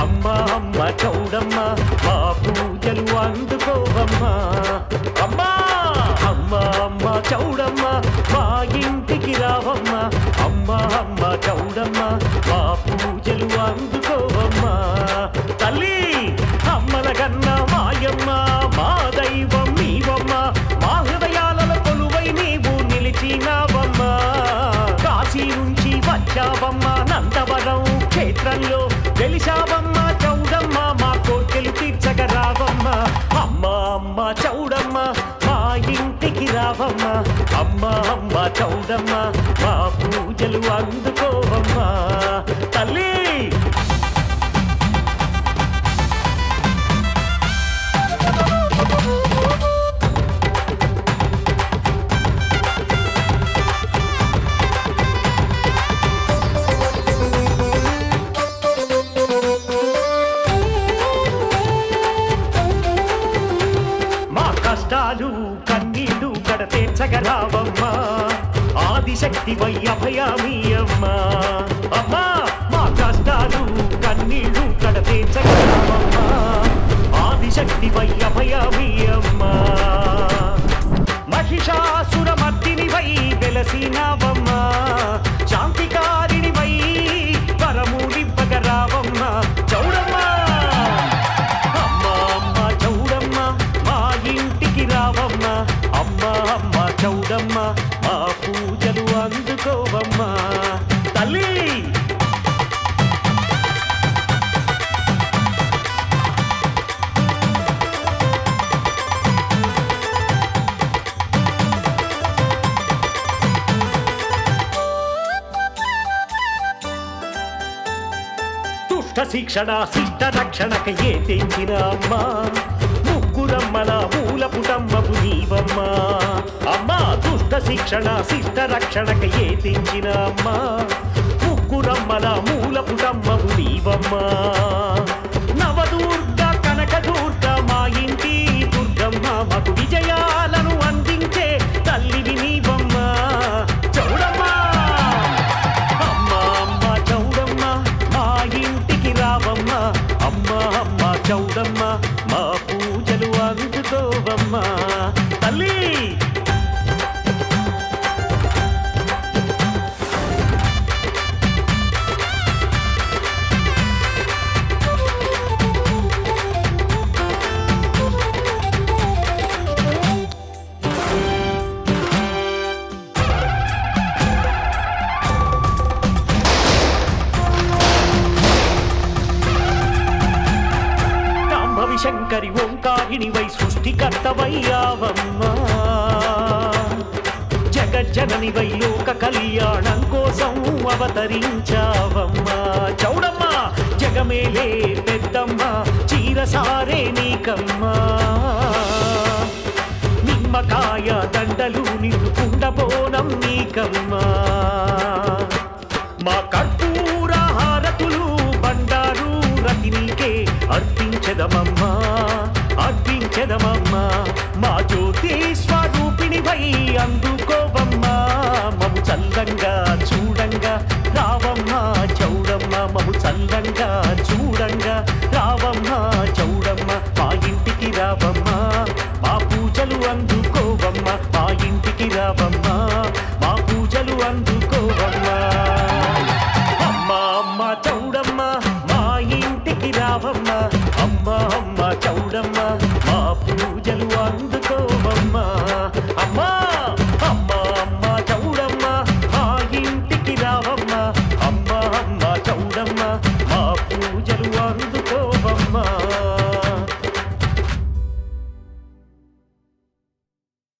అమ్మ అమ్మ చౌడమ్మ మా పూజలు అందుకోవమ్మ. అమ్మా అమ్మ అమ్మ చౌడమ్మ మా ఇంటికి రావమ్మ. అమ్మ అమ్మ చౌడమ్మ మా పూజలు అందుకోవమ్మ. తల్లి అమ్మల కన్నా మాయమ్మ వెలిశావమ్మ చౌడమ్మ మా కోర్కెలు తీర్చగరావమ్మ అమ్మ అమ్మ చౌడమ్మ మా ఇంటికి రావమ్మ. అమ్మ అమ్మ చౌడమ్మ మా పూజలు అందు కడతీర్చగరావమ్మా ఆదిశక్తి వై అభయామి అమ్మా! దుష్ట శిక్షణ శిష్ట రక్షణక ఏ తెంచిన అమ్మా. ముగ్గురమ్మల మూల పుటమ్మకు నీవమ్మా. అమ్మా దుష్ట శిక్షణ శిష్ట రక్షణక ఏ తెంచిన అమ్మా. ముగ్గురమ్మల మూల పుటమ్మకు నీవమ్మా. శంకరి ఓంకారిణివై సృష్టికర్తవయ్యావమ్మా. జగజ్జనని వై లోక కళ్యాణం కోసం అవతరించావమ్మా. చౌడమ్మ జగమేలే పెద్దమ్మ చీరసారే నీకమ్మా. నిమ్మకాయ దండలు నిన్ను కుండబోనం నీకమ్మా. అర్పించదమమ్మా అర్పించెదమమ్మా మా జ్యోతి స్వరూపిణి వై అందుకోవమ్మా. మము చల్లంగా చూడంగా రావమ్మా చౌడమ్మ. మము చల్లంగా చూడంగా రావమ్మా చౌడమ్మ. మా ఇంటికి రావమ్మా మా పూజలు అందుకోవమ్మా. మా ఇంటికి రావమ్మా మా పూజలు అందుకోవమ్మా. అమ్మా అమ్మ చౌడమ్మ మా ఇంటికి రావమ్మా. అమ్మ అమ్మ చౌడమ్మ.